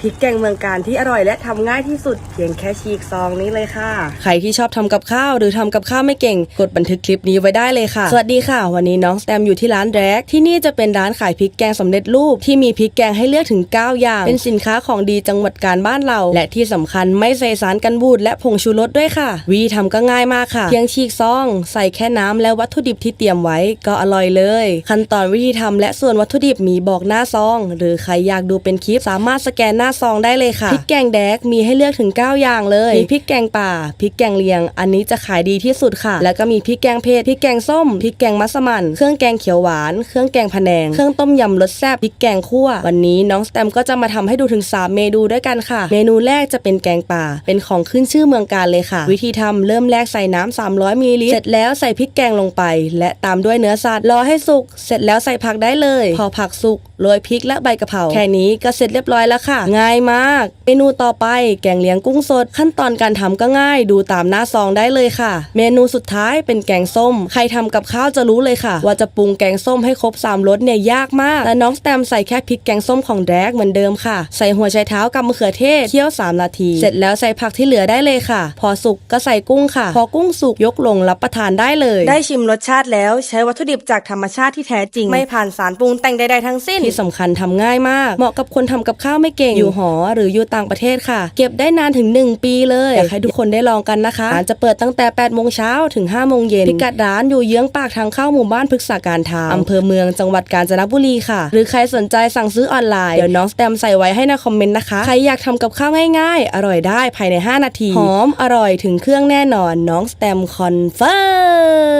พริกแกงเมืองการที่อร่อยและทำง่ายที่สุดเพียงแค่ฉีกซองนี้เลยค่ะ ใครที่ชอบทำกับข้าวหรือทำกับข้าวไม่เก่ง กดบันทึกคลิปนี้ไว้ได้เลยค่ะ สวัสดีค่ะ วันนี้น้องสแตมอยู่ที่ร้านแรกที่นี่จะเป็นร้านขายพริกแกงสำเร็จรูปที่มีพริกแกงให้เลือกถึง 9 อย่าง เป็นสินค้าของดีจังหวัดการบ้านเรา และที่สำคัญไม่ใส่สารกันบูดและผงชูรสด้วยค่ะวิธีทำก็ง่ายมากค่ะ เพียงฉีกซอง ใส่แค่น้ำและวัตถุดิบที่เตรียมไว้ก็อร่อยเลย ขั้นตอนวิธีทำและส่วนวัตถุดิบมีบอกหน้าซอง หรือใครอยากดูเป็นคลิปสามารถสแกนหน้าซองได้เลยค่ะพริกแกงแดกมีให้เลือกถึง 9 อย่างเลยมีพริกแกงป่าพริกแกงเลียง อันนี้จะขายดีที่สุดค่ะ แล้วก็มีพริกแกงเผ็ดพริกแกงส้มพริกแกงมัสมั่นเครื่องแกงเขียวหวานเครื่องแกงพะแนงเครื่องต้มยำรสแซ่บพริกแกงคั่ววันนี้น้องสแตมก็จะมาทำให้ดูถึง 3 เมนูด้วยกันค่ะ เมนูแรกจะเป็นแกงป่า เป็นของขึ้นชื่อเมืองการเลยค่ะ วิธีทำเริ่มแรกใส่น้ำ300มิลลิลิตรเสร็จแล้วใส่พริกแกงลงไป และตามด้วยเนื้อสัตว์รอให้สุก เสร็จแล้วใส่ผักได้เลย พอผักสุกโรยพริกและใบกะเพราแค่นี้ก็เสร็จเรียบร้อยแล้วค่ะง่ายมาก เมนูต่อไปแกงเลียงกุ้งสด ขั้นตอนการทำก็ง่าย ดูตามหน้าซองได้เลยค่ะ เมนูสุดท้ายเป็นแกงส้ม ใครทำกับข้าวจะรู้เลยค่ะ ว่าจะปรุงแกงส้มให้ครบสามรสเนี่ยยากมาก และน้องสแตมใส่แค่พริกแกงส้มของแดกเหมือนเดิมค่ะ ใส่หัวไชเท้ากับมะเขือเทศเคี่ยว 3 นาที เสร็จแล้วใส่ผักที่เหลือได้เลยค่ะ พอสุกก็ใส่กุ้งค่ะ พอกุ้งสุกยกลงรับประทานได้เลย ได้ชิมรสชาติแล้วใช้วัตถุดิบจากธรรมชาติที่แท้จริง ไม่ผ่านสารปรุงแต่งใดๆทั้งสิ้นที่สำคัญทำง่ายมาก เหมาะกับคนทำกับข้าวไม่เก่งอยู่หอ หรืออยู่ต่างประเทศค่ะ เก็บได้นานถึง 1 ปีเลยอยากให้ทุกคนได้ลองกันนะคะร้านจะเปิดตั้งแต่8โมงเช้าถึง5โมงเย็นพิกัดร้านอยู่เยื้องปากทางเข้าหมู่บ้านพฤกษาการทาวน์อำเภอเมืองจังหวัดกาญจนบุรีค่ะ หรือใครสนใจสั่งซื้อออนไลน์เดี๋ยวน้องสแตมใส่ไว้ให้ในคอมเมนต์นะคะ ใครอยากทำกับข้าวง่ายๆ อร่อยได้ภายใน 5 นาทีหอมอร่อยถึงเครื่องแน่นอนน้องสแตมคอนเฟิร์ม